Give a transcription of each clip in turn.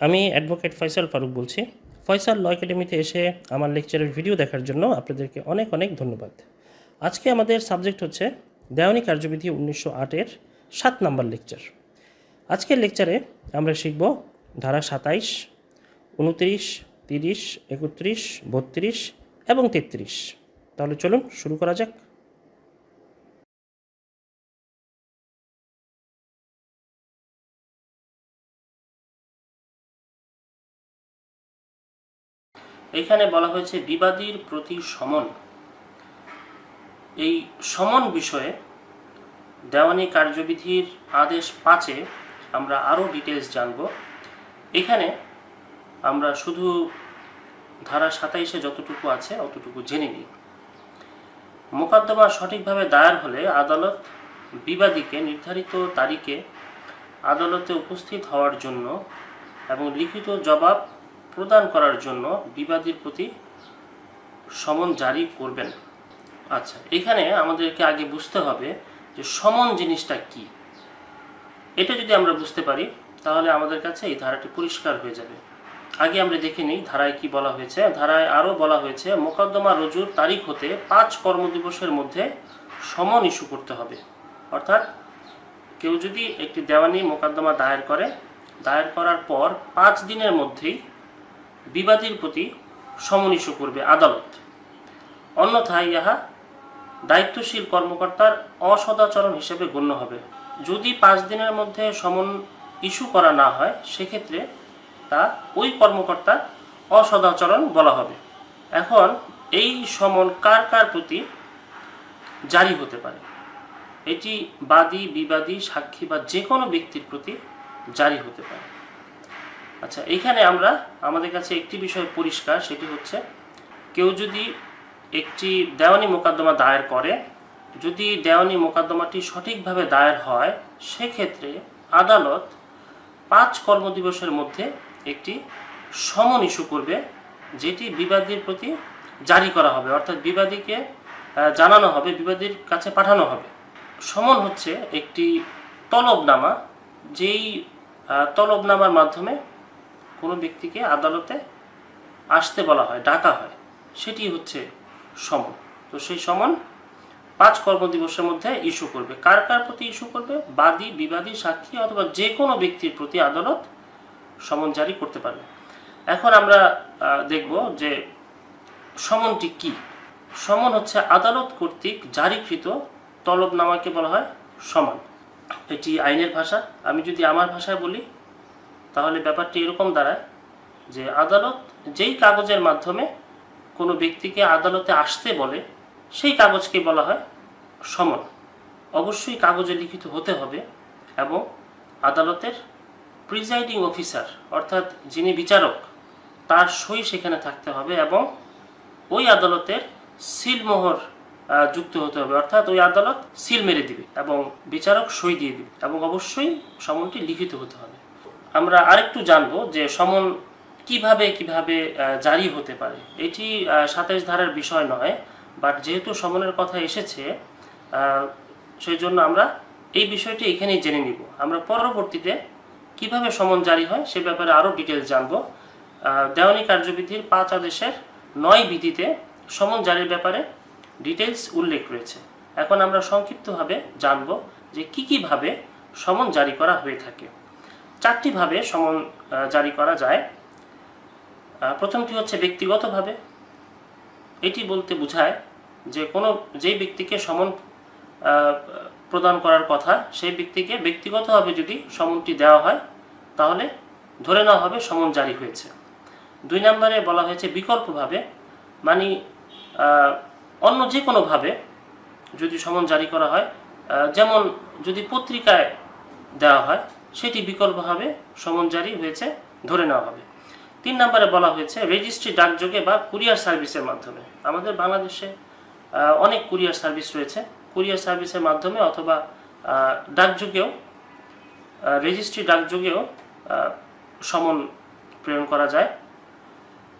আমি অ্যাডভোকেট ফয়সাল ফারুক বলছি। ফয়সাল ল একাডেমিতে এসে আমার লেকচারের ভিডিও দেখার জন্য আপনাদেরকে অনেক অনেক ধন্যবাদ। আজকে আমাদের সাবজেক্ট হচ্ছে দেওয়ানি কার্যবিধি উনিশশো আটের সাত নম্বর লেকচার আজকের লেকচারে আমরা শিখব ধারা সাতাইশ, উনত্রিশ, তিরিশ, একত্রিশ, বত্রিশ এবং তেত্রিশ। তাহলে চলুন শুরু করা যাক। এখানে বলা হয়েছে বিবাদীর প্রতি সমন। এই সমন বিষয়ে দেওয়ানি কার্যবিধির আদেশ পাঁচে আমরা আরও ডিটেলস জানব। এখানে আমরা শুধু ধারা সাতাইশে যতটুকু আছে অতটুকু জেনে নিই। মোকদ্দমা সঠিকভাবে দায়ের হলে আদালত বিবাদীকে নির্ধারিত তারিখে আদালতে উপস্থিত হওয়ার জন্য এবং লিখিত জবাব প্রদান করার জন্য বিবাদীর প্রতি সমন জারি করবেন। আচ্ছা এখানে আমাদেরকে আগে বুঝতে হবে যে সমন জিনিসটা কি। এটা যদি আমরা বুঝতে পারি, তাহলে আমাদের কাছে এই ধারাটি পরিষ্কার হয়ে যাবে। আগে আমরা দেখে নিই ধারায় কি বলা হয়েছে। ধারায় আরও বলা হয়েছে, মোকদ্দমা রজুর তারিখ হতে পাঁচ কর্মদিবসের মধ্যে সমন ইস্যু করতে হবে। অর্থাৎ কেউ যদি একটি দেওয়ানি মোকদ্দমা দায়ের করে, দায়ের করার পর পাঁচ দিনের মধ্যেই বিবাদীর প্রতি সমন ইস্যু করবে আদালত। অন্যথায় ইহা দায়িত্বশীল কর্মকর্তার অসদাচরণ হিসেবে গণ্য হবে। যদি পাঁচ দিনের মধ্যে সমন ইস্যু করা না হয়, সেক্ষেত্রে তা ওই কর্মকর্তার অসদাচরণ বলা হবে। এখন এই সমন কার কার প্রতি জারি হতে পারে? এটি বাদী, বিবাদী, সাক্ষী বা যে কোনো ব্যক্তির প্রতি জারি হতে পারে। আচ্ছা এখানে আমরা আমাদের কাছে একটি বিষয় পরিষ্কার, সেটি হচ্ছে কেউ যদি একটি দেওয়ানি মোকদ্দমা দায়ের করে, যদি দেওয়ানি মোকদ্দমাটি সঠিকভাবে দায়ের হয়, সেক্ষেত্রে আদালত পাঁচ কর্মদিবসের মধ্যে একটি সমন ইস্যু করবে, যেটি বিবাদীর প্রতি জারি করা হবে, অর্থাৎ বিবাদীকে জানানো হবে, বিবাদীর কাছে পাঠানো হবে। সমন হচ্ছে একটি তলবনামা, যেই তলবনামার মাধ্যমে কোনো ব্যক্তিকে আদালতে আসতে বলা হয়, ডাকা হয়, সেটি হচ্ছে সমন। তো সেই সমন পাঁচ কর্মদিবসের মধ্যে ইস্যু করবে। কার কার প্রতি ইস্যু করবে? বাদী, বিবাদী, সাক্ষী অথবা যে কোনো ব্যক্তির প্রতি আদালত সমন জারি করতে পারবে। এখন আমরা দেখব যে সমনটি কি। সমন হচ্ছে আদালত কর্তৃক জারিকৃত তলবনামাকে বলা হয় সমন। এটি আইনের ভাষা। আমি যদি আমার ভাষায় বলি তাহলে ব্যাপারটি এরকম দাঁড়ায় যে আদালত যেই কাগজের মাধ্যমে কোনো ব্যক্তিকে আদালতে আসতে বলে, সেই কাগজকে বলা হয় সমন। অবশ্যই কাগজে লিখিত হতে হবে এবং আদালতের প্রিজাইডিং অফিসার, অর্থাৎ যিনি বিচারক, তার সই সেখানে থাকতে হবে এবং ওই আদালতের সিলমোহর যুক্ত হতে হবে। অর্থাৎ ওই আদালত সিল মেরে দিবে এবং বিচারক সই দিয়ে দিবে এবং অবশ্যই সমনটি লিখিত হতে হবে। আমরা আরেকটু জানব যে সমন কীভাবে কীভাবে জারি হতে পারে। এটি সাতাইশ ধারার বিষয় নয় বাট যেহেতু সমনের কথা এসেছে সেই জন্য আমরা এই বিষয়টি এখানেই জেনে নিব। আমরা পরবর্তীতে কীভাবে সমন জারি হয় সে ব্যাপারে আরও ডিটেলস জানব। দেওয়ানি কার্যবিধির পাঁচ আদেশের নয় বিধিতে সমন জারির ব্যাপারে ডিটেলস উল্লেখ রয়েছে। এখন আমরা সংক্ষিপ্তভাবে জানব যে কি কীভাবে সমন জারি করা হয়ে থাকে। চারটিভাবে সমন জারি করা যায়। প্রথমটি হচ্ছে ব্যক্তিগতভাবে। এটি বলতে বোঝায় যে কোনো, যেই ব্যক্তিকে সমন প্রদান করার কথা, সেই ব্যক্তিকে ব্যক্তিগতভাবে যদি সমনটি দেওয়া হয়, তাহলে ধরে নেওয়া হবে সমন জারি হয়েছে। দুই নম্বরে বলা হয়েছে বিকল্পভাবে মানে অন্য যে কোনোভাবে যদি সমন জারি করা হয় যেমন যদি পত্রিকায় দেওয়া হয় সেটি বিকল্পভাবে সমন জারি হয়েছে, ধরে নেওয়া হবে। তিন নম্বরে বলা হয়েছে রেজিস্ট্রি ডাকযোগে বা কুরিয়ার সার্ভিসের মাধ্যমে। আমাদের বাংলাদেশে অনেক কুরিয়ার সার্ভিস রয়েছে। কুরিয়ার সার্ভিসের মাধ্যমে অথবা ডাকযোগেও রেজিস্ট্রি ডাকযোগেও সমন প্রেরণ করা যায়।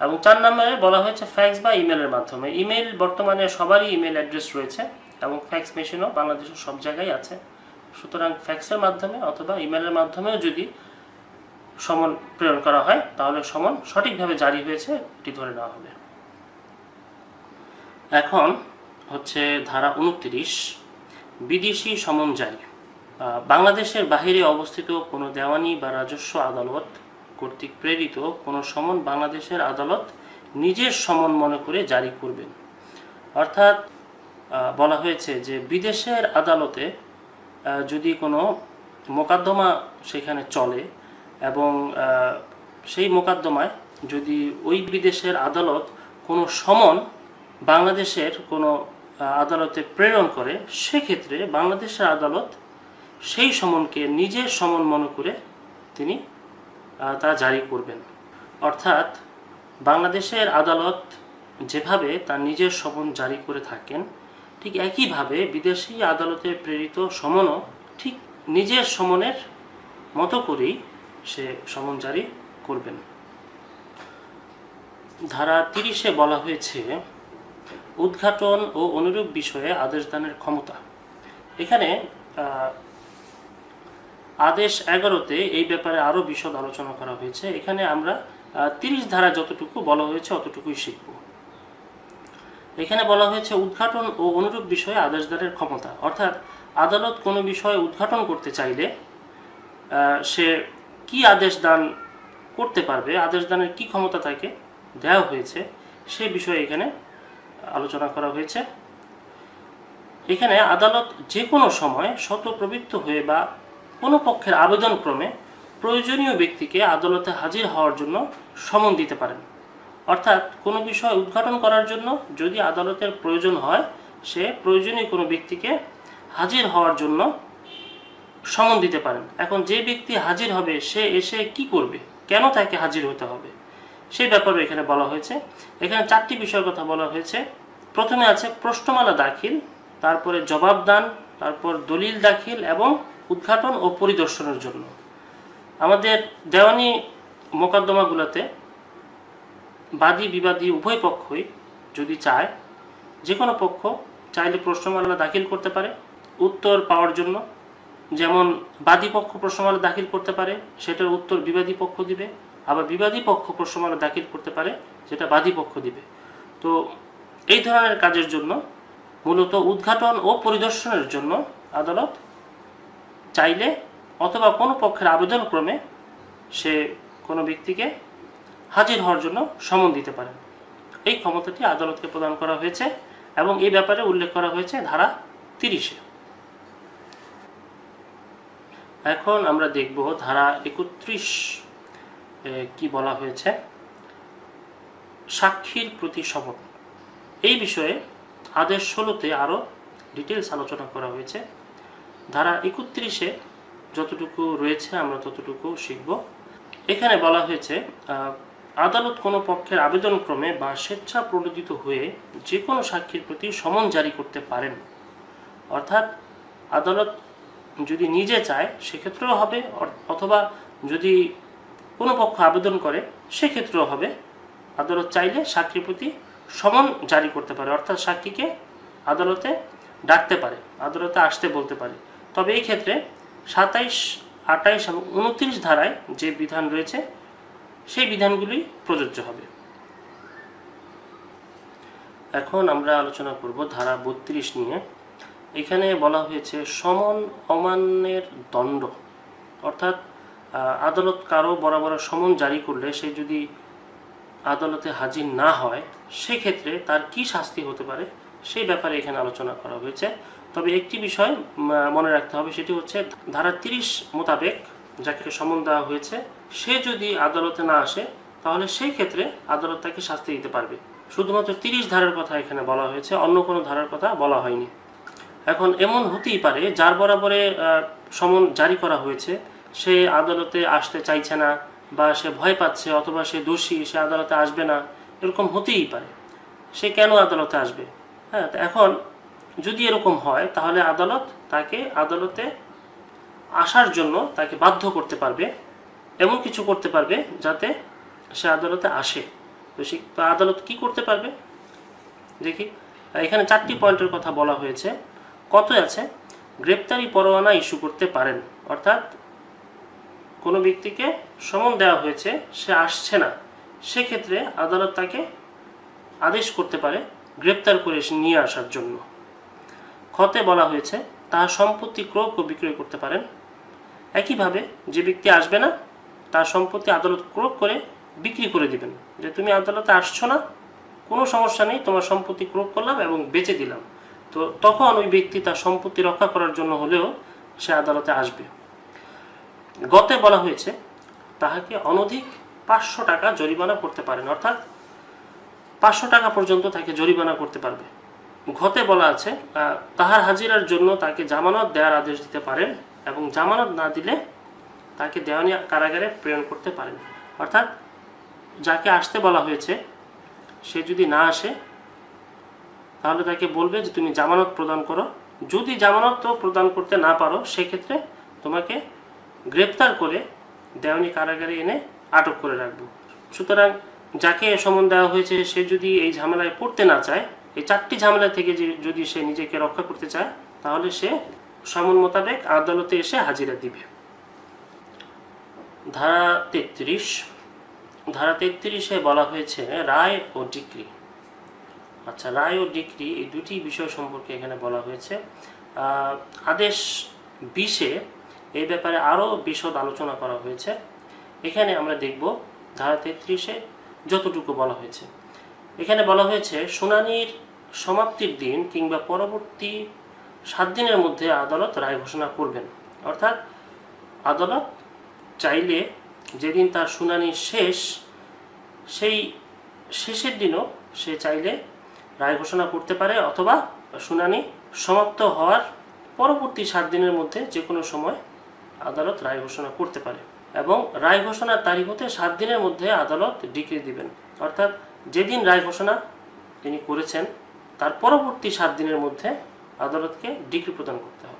এবং চার নম্বরে বলা হয়েছে ফ্যাক্স বা ইমেলের মাধ্যমে। ইমেল বর্তমানে সবারই ইমেল অ্যাড্রেস রয়েছে এবং ফ্যাক্স মেশিনও বাংলাদেশের সব জায়গায় আছে। সুতরাং ফ্যাক্সের মাধ্যমে অথবা ইমেলের মাধ্যমেও যদি সমন প্রেরণ করা হয়, তাহলে সমন সঠিকভাবে জারি হয়েছে, এটি ধরে নেওয়া হবে। এখন হচ্ছে ধারা উনত্রিশ, বিদেশি সমন জারি। বাংলাদেশের বাহিরে অবস্থিত কোনো দেওয়ানি বা রাজস্ব আদালত কর্তৃক প্রেরিত কোনো সমন বাংলাদেশের আদালত নিজের সমন মনে করে জারি করবেন। অর্থাৎ বলা হয়েছে যে বিদেশের আদালতে যদি কোনো মোকদ্দমা সেখানে চলে এবং সেই মোকদ্দমায় যদি ওই বিদেশের আদালত কোনো সমন বাংলাদেশের কোনো আদালতে প্রেরণ করে, সেক্ষেত্রে বাংলাদেশের আদালত সেই সমনকে নিজের সমন মনে করে তিনি তা জারি করবেন। অর্থাৎ বাংলাদেশের আদালত যেভাবে তার নিজের সমন জারি করে থাকেন ঠিক একইভাবে বিদেশি আদালতে প্রেরিত সমনও ঠিক নিজের সমনের মতো করেই সে সমন জারি করবেন। ধারা তিরিশে বলা হয়েছে, উদ্ঘাটন ও অনুরূপ বিষয়ে আদেশ দানের ক্ষমতা। এখানে আদেশ এগারোতে এই ব্যাপারে আরও বিশদ আলোচনা করা হয়েছে। এখানে আমরা তিরিশ ধারা যতটুকু বলা হয়েছে, অতটুকুই শিখব। এখানে বলা হয়েছে, উদ্ঘাটন ও অনুরূপ বিষয়ে আদেশদারের ক্ষমতা। অর্থাৎ আদালত কোনো বিষয়ে উদ্ঘাটন করতে চাইলে সে কি আদেশ দান করতে পারবে, আদেশ দানের কি ক্ষমতা তাকে দেওয়া হয়েছে, সে বিষয়ে এখানে আলোচনা করা হয়েছে। এখানে আদালত যে কোনো সময় শতপ্রবৃত্ত হয়ে বা কোনো পক্ষের আবেদন ক্রমে প্রয়োজনীয় ব্যক্তিকে আদালতে হাজির হওয়ার জন্য সমন দিতে পারেন। অর্থাৎ কোনো বিষয় উদ্ঘাটন করার জন্য যদি আদালতের প্রয়োজন হয়, সে প্রয়োজনীয় কোনো ব্যক্তিকে হাজির হওয়ার জন্য সমন দিতে পারেন। এখন যে ব্যক্তি হাজির হবে, সে এসে কি করবে? কেন তাকে হাজির হতে হবে? সেই ব্যাপারে এখানে বলা হয়েছে। এখানে চারটি বিষয়ের কথা বলা হয়েছে। প্রথমে আছে প্রশ্নমালা দাখিল, তারপরে জবাবদান, তারপর দলিল দাখিল এবং উদ্ঘাটন ও পরিদর্শনের জন্য। আমাদের দেওয়ানি মোকদ্দমাগুলোতে বাদী বিবাদী উভয় পক্ষই যদি চায় যে কোনো পক্ষ চাইলে প্রশ্নমালা দাখিল করতে পারে, উত্তর পাওয়ার জন্য। যেমন, বাদী পক্ষ প্রশ্নমালা দাখিল করতে পারে, সেটার উত্তর বিবাদী পক্ষ দিবে। আবার বিবাদী পক্ষ প্রশ্নমালা দাখিল করতে পারে যেটা বাদী পক্ষ দিবে। তো, এই ধরনের কাজের জন্য মূলত উদ্ঘাটন ও পরিদর্শনের জন্য আদালত চাইলে অথবা কোনো পক্ষের আবেদনক্রমে সে কোনো ব্যক্তিকে হাজির হওয়ার জন্য সমন দিতে পারেন। এই ক্ষমতাটি আদালতকে প্রদান করা হয়েছে এবং এই ব্যাপারে উল্লেখ করা হয়েছে ধারা তিরিশে। এখন আমরা দেখব ধারা একত্রিশ কি বলা হয়েছে? সাক্ষীর প্রতি শপথ এই বিষয়ে আদেশ ষোলোতে আরও ডিটেলস আলোচনা করা হয়েছে। ধারা একত্রিশে যতটুকু রয়েছে আমরা ততটুকু শিখব। এখানে বলা হয়েছে আদালত কোনো পক্ষের আবেদনক্রমে বা স্বেচ্ছা প্রণোদিত হয়ে যে কোনো সাক্ষীর প্রতি সমন জারি করতে পারেন। অর্থাৎ আদালত যদি নিজে চায়, সেক্ষেত্রেও হবে অথবা যদি কোনো পক্ষ আবেদন করে, সেক্ষেত্রেও হবে। আদালত চাইলে সাক্ষীর প্রতি সমন জারি করতে পারে, অর্থাৎ সাক্ষীকে আদালতে ডাকতে পারে, আদালতে আসতে বলতে পারে। তবে এই ক্ষেত্রে সাতাইশ আটাইশ এবং উনত্রিশ ধারায় যে বিধান রয়েছে সেই বিধানগুলি প্রযোজ্য হবে। এখন আমরা আলোচনা করব ধারা বত্রিশ নিয়ে। এখানে বলা হয়েছে, সমন অমান্যের দণ্ড, অর্থাৎ আদালত কারও বরাবর সমন জারি করলে সে যদি আদালতে হাজির না হয়, সেক্ষেত্রে তার কি শাস্তি হতে পারে, সেই ব্যাপারে এখানে আলোচনা করা হয়েছে। তবে একটি বিষয় মনে রাখতে হবে, সেটি হচ্ছে ধারা তিরিশ মোতাবেক যাকে সমন দেওয়া হয়েছে, সে যদি আদালতে না আসে, তাহলে সেই ক্ষেত্রে আদালত তাকে শাস্তি দিতে পারবে। শুধুমাত্র তিরিশ ধারার কথা এখানে বলা হয়েছে, অন্য কোনো ধারার কথা বলা হয়নি। এখন এমন হতেই পারে, যার বরাবরে সমন জারি করা হয়েছে, সে আদালতে আসতে চাইছে না, বা সে ভয় পাচ্ছে, অথবা সে দোষী, সে আদালতে আসবে না, এরকম হতেই পারে। সে কেন আদালতে আসবে? হ্যাঁ এখন যদি এরকম হয়, তাহলে আদালত তাকে আদালতে আসার জন্য তাকে বাধ্য করতে পারবে, এমন কিছু করতে পারবে যাতে সে আদালতে আসে। তো সে তো আদালত কি করতে পারবে? দেখি। এখানে চারটি পয়েন্টের কথা বলা হয়েছে। কত আছে? গ্রেপ্তারি পরোয়ানা ইস্যু করতে পারেন। অর্থাৎ কোনো ব্যক্তিকে সমন দেওয়া হয়েছে, সে আসছে না। সেক্ষেত্রে আদালত তাকে আদেশ করতে পারে গ্রেপ্তার করে নিয়ে আসার জন্য। খতে বলা হয়েছে তার সম্পত্তি ক্রয় ও বিক্রয় করতে পারেন। একইভাবে যে ব্যক্তি আসবে না, তার সম্পত্তি আদালত ক্রয় করে বিক্রি করে দিবেন। যে তুমি আদালতে আসছো না, কোনো সমস্যা নেই, তোমার সম্পত্তি ক্রয় করলাম এবং বেচে দিলাম। তো তখন ওই ব্যক্তি তার সম্পত্তি রক্ষা করার জন্য হলেও সে আদালতে আসবে। গতে বলা হয়েছে, তাহাকে অনধিক পাঁচশো টাকা জরিমানা করতে পারেন, অর্থাৎ পাঁচশো টাকা পর্যন্ত তাকে জরিমানা করতে পারবে। ঘতে বলা আছে তাহার হাজিরার জন্য তাকে জামানত দেওয়ার আদেশ দিতে পারেন এবং জামানত না দিলে তাকে দেওয়ানি কারাগারে প্রেরণ করতে পারেন অর্থাৎ যাকে আসতে বলা হয়েছে, সে যদি না আসে, তাহলে তাকে বলবে যে তুমি জামানত প্রদান করো। যদি জামানত প্রদান করতে না পারো, সেক্ষেত্রে তোমাকে গ্রেপ্তার করে দেওয়ানি কারাগারে এনে আটক করে রাখব। সুতরাং যাকে সমন দেওয়া হয়েছে, সে যদি এই ঝামেলায় পড়তে না চায়, এই চারটি ঝামেলা থেকে যদি সে নিজেকে রক্ষা করতে চায়, তাহলে সে সমন মোতাবেক আদালতে এসে হাজিরা দিবে। ধারা তেত্রিশ। ধারা তেত্রিশে বলা হয়েছে, রায় ও ডিক্রি। আচ্ছা রায় ও ডিক্রি এই দুটি বিষয় সম্পর্কে এখানে বলা হয়েছে। আদেশ বিশে এই ব্যাপারে আরও বিশদ আলোচনা করা হয়েছে। এখানে আমরা দেখব ধারা তেত্রিশে যতটুকু বলা হয়েছে। এখানে বলা হয়েছে, শুনানির সমাপ্তির দিন কিংবা পরবর্তী সাত দিনের মধ্যে আদালত রায় ঘোষণা করবেন। অর্থাৎ আদালত চাইলে যেদিন তার শুনানি শেষ, সেই শেষের দিনও সে চাইলে রায় ঘোষণা করতে পারে অথবা শুনানি সমাপ্ত হওয়ার পরবর্তী সাত দিনের মধ্যে যে কোনো সময় আদালত রায় ঘোষণা করতে পারে এবং রায় ঘোষণার তারিখ হতে সাত দিনের মধ্যে আদালত ডিগ্রি দিবেন। অর্থাৎ যেদিন রায় ঘোষণা তিনি করেছেন, তার পরবর্তী সাত দিনের মধ্যে আদালতকে ডিগ্রি প্রদান করতে হবে।